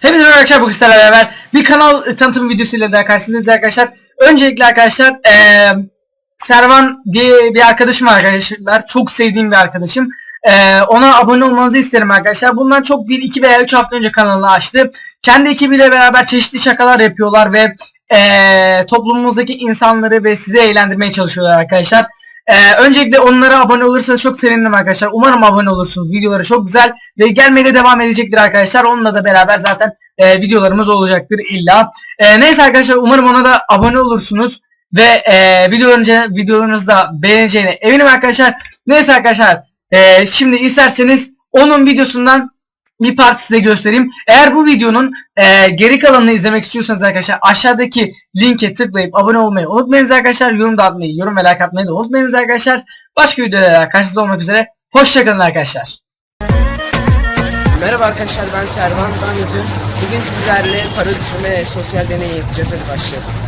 Hepinize merhaba arkadaşlar bugün sizlerle beraber bir kanal e, tanıtım videosuyla daha karşınızdayız arkadaşlar. Öncelikle arkadaşlar eee Servan diye bir arkadaşım arkadaşlar. Çok sevdiğim bir arkadaşım. Eee ona abone olmanızı isterim arkadaşlar. Bundan çok değil 2 veya 3 hafta önce kanalını açtı. Kendi ekibiyle beraber çeşitli şakalar yapıyorlar ve eee toplumumuzdaki insanları ve sizi eğlendirmeye çalışıyorlar arkadaşlar. Eee, öncelikle onlara abone olursanız çok sevinirim arkadaşlar. Umarım abone olursunuz. Videoları çok güzel ve gelmeye de devam edecektir arkadaşlar. Onunla da beraber zaten eee, videolarımız olacaktır illa. Eee, neyse arkadaşlar umarım ona da abone olursunuz ve eee videolarınızı, videolarınızı da beğeneceğine eminim arkadaşlar. Neyse arkadaşlar eee, şimdi isterseniz onun videosundan bir parti size göstereyim. Eğer bu videonun eee, geri kalanını izlemek istiyorsanız arkadaşlar aşağıdaki linke tıklayıp abone olmayı unutmayınız arkadaşlar. Yorum da atmayı, yorum ve like atmayı da unutmayınız arkadaşlar. Başka videolarda karşınızda olmak üzere. Hoşçakalın arkadaşlar. Merhaba arkadaşlar ben Servan Danlıcı. Bugün sizlerle para düşürme sosyal deneyi yapacağız. Hadi başlayalım.